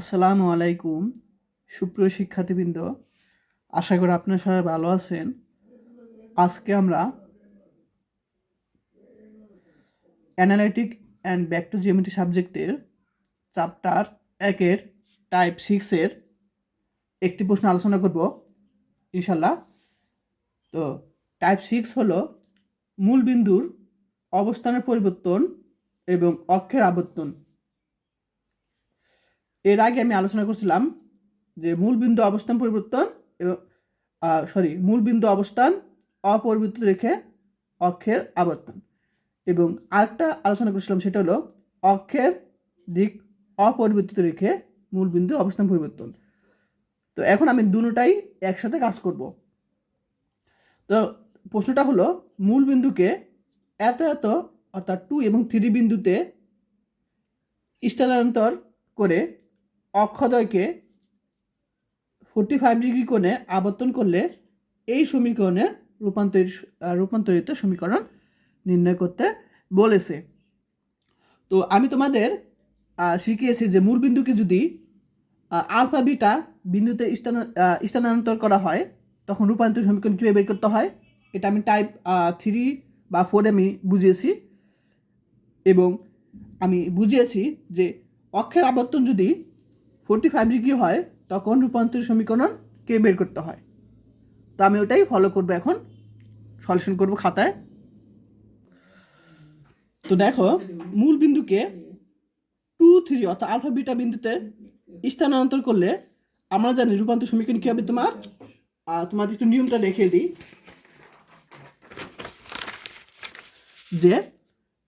আসসালামু আলাইকুম, সুপ্রিয় শিক্ষার্থীবৃন্দ। আশা করি আপনারা সবাই ভালো আছেন। আজকে আমরা অ্যানালাইটিক অ্যান্ড ব্যাক টু জিওমেট্রি সাবজেক্টের চ্যাপ্টার একের টাইপ সিক্সের একটি প্রশ্ন আলোচনা করব ইনশাল্লাহ তো টাইপ সিক্স হলো মূল বিন্দুর অবস্থানের পরিবর্তন এবং অক্ষের আবর্তন। এর আগে আমি আলোচনা করছিলাম যে মূল বিন্দু অবস্থান পরিবর্তন এবং সরি মূল বিন্দু অবস্থান অপরিবর্তিত রেখে অক্ষের আবর্তন। এবং আরেকটা আলোচনা করেছিলাম, সেটা হলো অক্ষের দিক অপরিবর্তিত রেখে মূল বিন্দু অবস্থান পরিবর্তন। তো এখন আমি দুটাই একসাথে কাজ করব। তো প্রশ্নটা হলো মূল বিন্দুকে এত এত, অর্থাৎ টু এবং থ্রি বিন্দুতে স্থানান্তর করে অক্ষদয়কে ফোর্টি ফাইভ ডিগ্রি কোণে আবর্তন করলে এই সমীকরণের রূপান্তরিত রূপান্তরিত সমীকরণ নির্ণয় করতে বলেছে। তো আমি তোমাদের শিখিয়েছি যে মূল বিন্দুকে যদি আলফা বিটা বিন্দুতে স্থান স্থানান্তর করা হয়, তখন রূপান্তর সমীকরণ কীভাবে বের করতে হয়? এটা আমি টাইপ থ্রি বা ফোরে আমি বুঝিয়েছি এবং আমি বুঝিয়েছি যে অক্ষের আবর্তন যদি ফোরটি ফাইভ ডিগ্রি হয়, তখন রূপান্তর সমীকরণকে বের করতে হয়? তো আমি ওটাই ফলো করব এখন সলিউশন করব খাতায়। তো দেখো, মূল বিন্দুকে টু থ্রি অর্থাৎ আলফা বিটা বিন্দুতে স্থানান্তর করলে আমরা জানি রূপান্তর সমীকরণ কী হবে তোমার? তোমাদের একটু নিয়মটা রেখে দিই। যে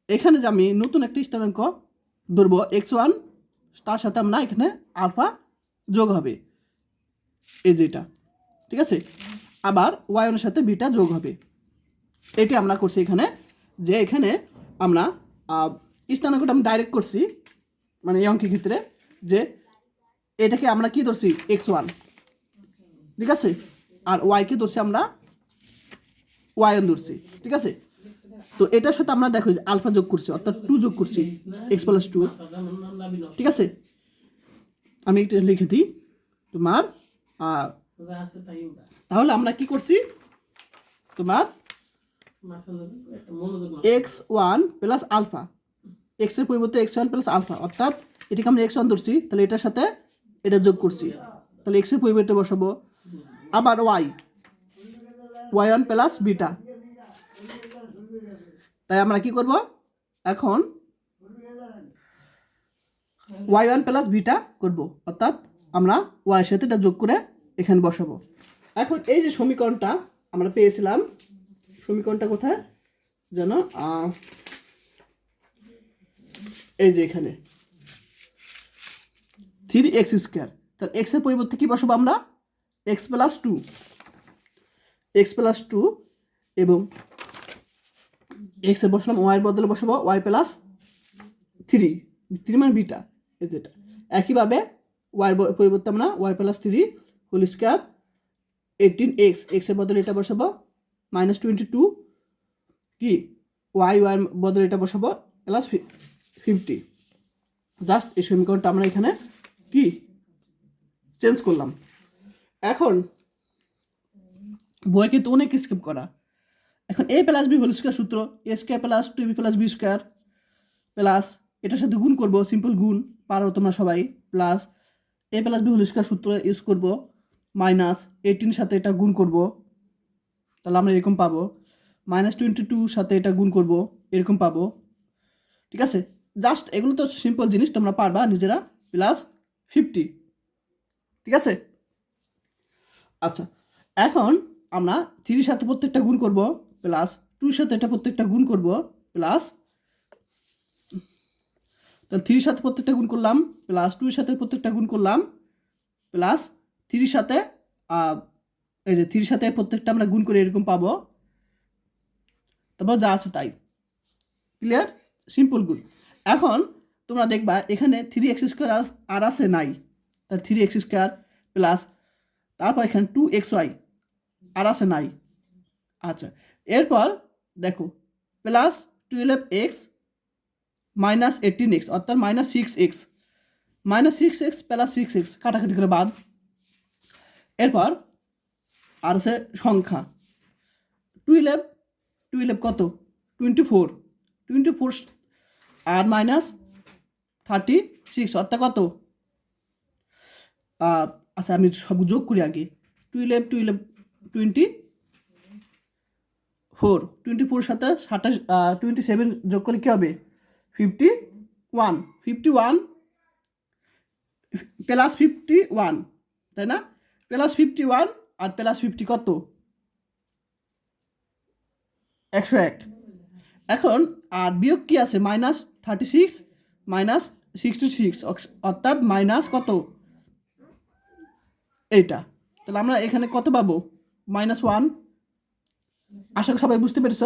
এখানে যে আমি নতুন একটি স্থানাঙ্ক ধরবো এক্স ওয়ান তার সাথে আমরা এখানে আলফা যোগ হবে। এই যেটা ঠিক আছে? আবার ওয়াই ওয়ানের সাথে বিটা যোগ হবে। এটি আমরা করছি এখানে, যে এখানে আমরা স্থানাঙ্কটা আমি ডাইরেক্ট করছি মানে এই অঙ্কের ক্ষেত্রে, যে এটাকে আমরা কি ধরছি? এক্স ওয়ান ঠিক আছে? আর ওয়াইকে ধরছি আমরা ওয়াই ওয়ান ধরছি, ঠিক আছে? তো এটার সাথে আমরা দেখো আলফা যোগ করছি, অর্থাৎ টু যোগ করছি এক্স প্লাস টু ঠিক আছে। আমি এটা লিখে দিই তোমার তাহলে আমরা কি করছি? তোমার এক্স ওয়ান প্লাস আলফা। এক্সের পরিবর্তে এক্স ওয়ান প্লাস আলফা। অর্থাৎ এটাকে আমরা এক্স ওয়ান ধরছি তাহলে এটার সাথে এটা যোগ করছি। তাহলে এক্সের পরিবর্তে বসাবো। আবার y. Y one plus beta. তাই আমরা কি করব? এখন ওয়াই ওয়ান প্লাস বিটা করব। অর্থাৎ আমরা ওয়াইয়ের সাথে এটা যোগ করে এখানে বসাবো। এখন এই যে সমীকরণটা আমরা পেয়েছিলাম, সমীকরণটা কোথায়? যেন এই যে এখানে। থ্রি এক্স স্কোয়ার তাহলে এক্সের পরিবর্তে কি বসাবো আমরা? X plus two x plus two এবং এক্সে বসালাম ওয়াইয়ের বদলে বসাবো ওয়াই প্লাস থ্রি থ্রি মানে বিটা যেটা একইভাবে ওয়াই পরিবর্তে আমরা y plus three whole square eighteen x এক্সের বদলে এটা বসাবো মাইনাস টোয়েন্টি টু কি ওয়াই ওয়াইয়ের বদলে এটা বসাবো প্লাস ফিফটি জাস্ট এই সমীকরণটা আমরা এখানে কি? চেঞ্জ করলাম। এখন বই কিন্তু অনেক স্কিপ করা। এখন a plus b whole square সূত্র a square plus two b plus b square plus এটার সাথে গুণ করব সিম্পল গুণ, পারো তোমরা সবাই plus a plus b whole square সূত্র ইউজ করব মাইনাস এইটিন সাথে এটা গুণ করব, তাহলে আমরা এরকম পাবো মাইনাস টোয়েন্টি টু সাথে এটা গুণ করব, এরকম পাবো, ঠিক আছে? জাস্ট এগুলো তো সিম্পল জিনিস, তোমরা পারবা নিজেরা প্লাস ফিফটি ঠিক আছে? আচ্ছা এখন আমরা থ্রির সাথে প্রত্যেকটা গুণ করব প্লাস টুর সাথে এটা প্রত্যেকটা গুণ করব প্লাস তাহলে থ্রির সাথে প্রত্যেকটা গুণ করলাম প্লাস টুর সাথে প্রত্যেকটা গুণ করলাম প্লাস থ্রির সাথে এই যে থ্রির সাথে প্রত্যেকটা আমরা গুণ করে এরকম পাবো। তারপর যা আছে তাই। ক্লিয়ার সিম্পল গুণ। এখন তোমরা দেখবা এখানে থ্রি এক্স স্কোয়ার আর আছে নাই। তাহলে থ্রি এক্স স্কোয়ার প্লাস তারপর এখানে টু এক্স ওয়াই আর আছে নাই। আচ্ছা এরপর দেখো plus twelve x minus eighteen x অর্থাৎ minus six x minus six x plus six x কাটাকাটি করে বাদ। এরপর আর আছে সংখ্যা। টুয়েলভ টুয়েলভ কত টোয়েন্টি ফোর টোয়েন্টি ফোর আর মাইনাস থার্টি সিক্স অর্থাৎ কত? আচ্ছা আমি সব যোগ করি আগে। Twelve twelve twenty four twenty four সাথে সাতাশ টোয়েন্টি সেভেন যোগ করলে কী হবে? Fifty one fifty one plus fifty one তাই না? প্লাস ফিফটি ওয়ান আর প্লাস ফিফটি কত? একশো এক। এখন, আর বিয়োগ কি আছে? Minus thirty six minus sixty six অর্থাৎ মাইনাস কত? এইটা। তাহলে আমরা এখানে কত পাবো? মাইনাস ওয়ান আশা সবাই বুঝতে পেরেছ?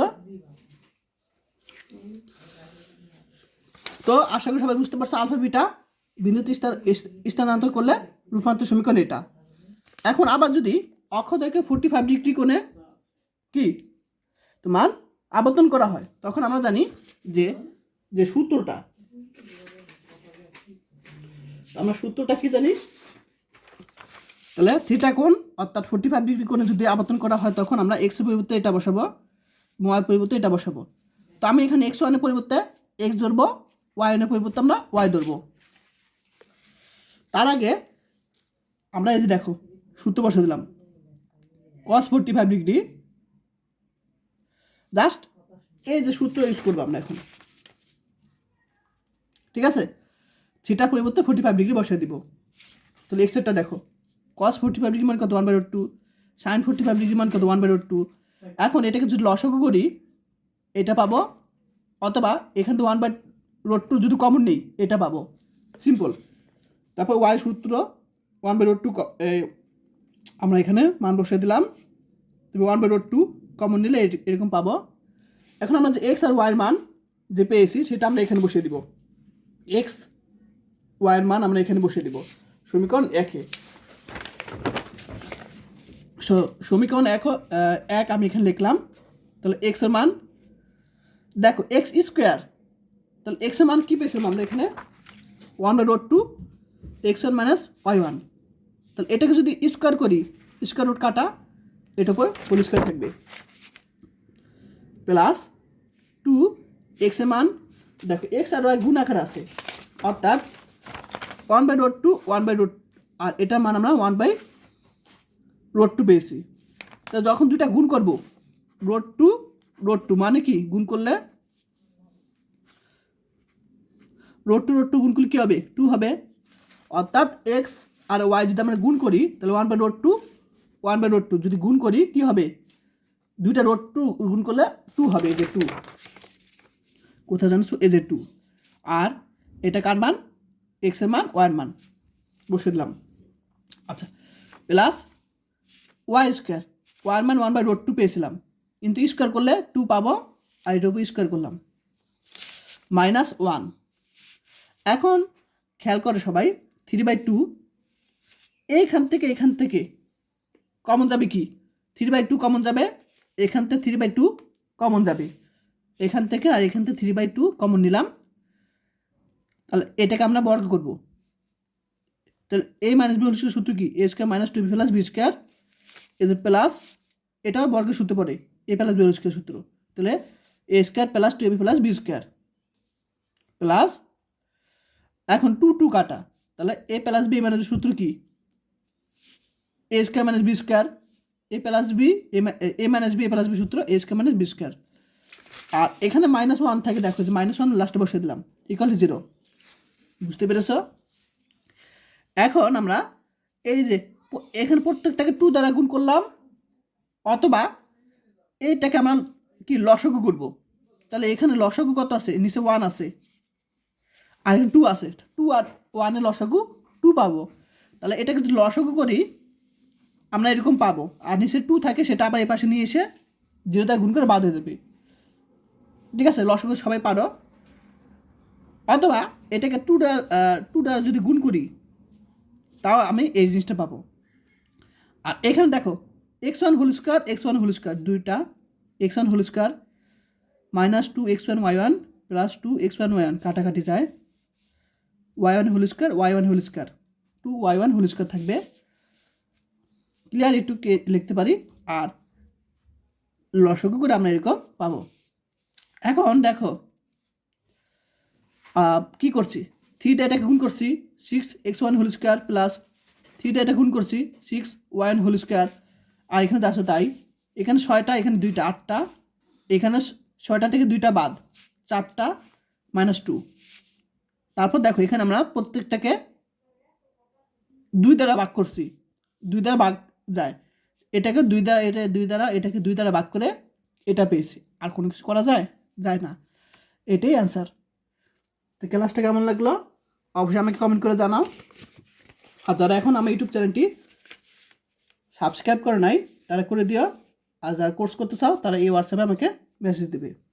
তো আশা করি সবাই বুঝতে পারছ, আলফা, বিটা বিন্দুতে স্থান- স্থানান্তর করলে রূপান্তর সমীকরণ এটা। এখন আবার যদি অক্ষ থেকে ফোর্টি ফাইভ ডিগ্রি কোণে কি? তোমার আবর্তন করা হয়, তখন আমরা জানি যে যে সূত্রটা। আমরা সূত্রটা কি জানি? তাহলে থিটা কোণ অর্থাৎ ফোর্টি ফাইভ ডিগ্রি কোণে যদি আবর্তন করা হয়, তখন আমরা এক্স পরিবর্তে এটা বসাবো ওয়াই পরিবর্তে এটা বসাবো। তো আমি এখানে এক্স ওয়ানের পরিবর্তে এক্স ধরবো ওয়াই ওয়ানের পরিবর্তে আমরা ওয়াই ধরবো। তার আগে আমরা এই যে দেখো, সূত্র বসে দিলাম। Cos forty five degree just এই যে সূত্র ইউজ করব আমরা এখন। ঠিক আছে? থিটার পরিবর্তে ফোর্টি ফাইভ ডিগ্রি বসিয়ে দিব। তাহলে এক্সেরটা দেখো কস ফোর্টি ফাইভ ডিগ্রি মান কত? One by root two sine forty five degree মান কত? ওয়ান বাই রোড টু এখন এটাকে যদি লসক করি, এটা পাবো অথবা এখান থেকে ওয়ান বাই রোড টু যদি কমন নেই, এটা পাবো। সিম্পল তারপর ওয়াই সূত্র ওয়ান বাই রোড টু আমরা এখানে মান বসিয়ে দিলাম। তবে one by root two common নিলে এর- এরকম পাবো। এখন আমরা যে এক্স আর ওয়াইয়ের মান যে পেয়েছি, সেটা আমরা এখানে বসিয়ে দিব। এক্স ওয়াইয়ের মান আমরা এখানে বসিয়ে দিব। সমীকরণ একে। সমীকরণ এক এক আমি এখানে লিখলাম। তাহলে এক্সের মান, দেখো এক্স স্কোয়ার তাহলে এক্সের মান কী পেয়েছিলাম আমরা এখানে? One by root two x one minus y one তাহলে এটাকে যদি স্কোয়ার করি স্কোয়ার রুট কাটা, এটার উপর পরিষ্কার থাকবে। প্লাস টু এক্সের মান, দেখো এক্স আর ওয়াই গুণ আকার আছে। অর্থাৎ one by root two one by root আর এটার মান আমরা ওয়ান বাই রোড টু পেয়েছি। তা যখন দুইটা গুণ করব রোড টু রোড টু মানে কি? গুণ করলে রোড টু রোড টু গুণ করলে কী হবে? টু হবে। অর্থাৎ এক্স আর ওয়াই যদি আমরা গুণ করি, তাহলে one by root two one by root two যদি গুণ করি, কী হবে? দুইটা রোড টু গুণ করলে টু হবে, এই যে টু কোথায় জানো এই যে টু আর এটা কার মান? এক্সের মান ওয়ার মান। বসে দিলাম। আচ্ছা প্লাস ওয়াই স্কোয়ার ওয়ার মান ওয়ান বাই রোড টু পেয়েছিলাম। কিন্তু স্কোয়ার করলে টু পাবো, আর উপর স্কোয়ার করলাম। মাইনাস ওয়ান এখন খেয়াল করে সবাই থ্রি বাই টু এইখান থেকে এখান থেকে কমন যাবে কি? থ্রি বাই টু কমন যাবে, এখান থেকে থ্রি বাই টু কমন যাবে। এখান থেকে আর এখান থেকে থ্রি বাই টু কমন নিলাম। তাহলে এটাকে আমরা বর্গ করব। তাহলে এ মাইনাস বি হল সূত্র কি? A square minus two b plus b square age plus এটাও বর্গের সূত্র পড়ে এ প্লাস বি হোল সূত্র। তাহলে a square plus two b plus b square plus এখন টু টু কাটা। তাহলে এ প্লাস বি মাইনাস সূত্র কি? A square minus b square, a plus b, a minus b, a plus b সূত্র, a square minus b square. আর এখানে minus one থাকে, দেখো যে মাইনাস ওয়ান লাস্টে বসে দিলাম ইকাল টু জিরো বুঝতে পেরেছ? এখন আমরা এই যে এখানে প্রত্যেকটাকে টু দ্বারা গুণ করলাম, অথবা এইটাকে আমরা কি, লসগু করব। তাহলে এখানে লসগু কত আছে? নিচে ওয়ান আছে। আর এখানে টু আছে। টু আর ওয়ানের লসাগু টু পাবো। তাহলে এটাকে যদি লসাগু করি, আমরা এরকম পাবো। আর নিচে টু থাকে, সেটা আবার এই পাশে নিয়ে এসে জিরোটা গুণ করে বাদ হয়ে যাবে। ঠিক আছে? লসাগু সবাই পারো। অথবা এটাকে টু দ্বারা টু দ্বারা যদি গুণ করি, তাও আমি এই জিনিসটা পাবো। আর এখানে দেখো x one whole square x one whole square দুইটা। X one whole square minus two x one y one plus two x one y one কাটাকাটি যায়। Y one whole square y one whole square two y one whole square থাকবে। Clear একটু লিখতে পারি? আর লসগু করে আমরা এরকম পাবো। এখন দেখো কি করছি? থ্রি এটাকে গুণ করছি six x one whole square plus three এটা গুণ করছি six y one whole square আর এখানে যা আছে তাই। এখানে ছয়টা, এখানে দুইটা, আটটা। এখানে ছয়টা থেকে দুইটা বাদ, চারটা মাইনাস টু তারপর দেখো, এখানে আমরা প্রত্যেকটাকে দুই দ্বারা ভাগ করছি। দুই দ্বারা ভাগ যায়। এটাকে দুই দ্বারা, এটা দুই দ্বারা, এটাকে দুই দ্বারা ভাগ করে এটা পেয়েছি। আর কোনো কিছু করা যায়? যায় না। এটাই অ্যান্সার তো ক্লাসটা কেমন লাগল? অবশ্যই আমাকে কমেন্ট করে জানাও। আর যারা এখন আমার ইউটিউব চ্যানেলটি সাবস্ক্রাইব করে নাই, তারা করে দিও। আর যারা কোর্স করতে চাও, তারা এই হোয়াটসঅ্যাপে আমাকে মেসেজ দেবে।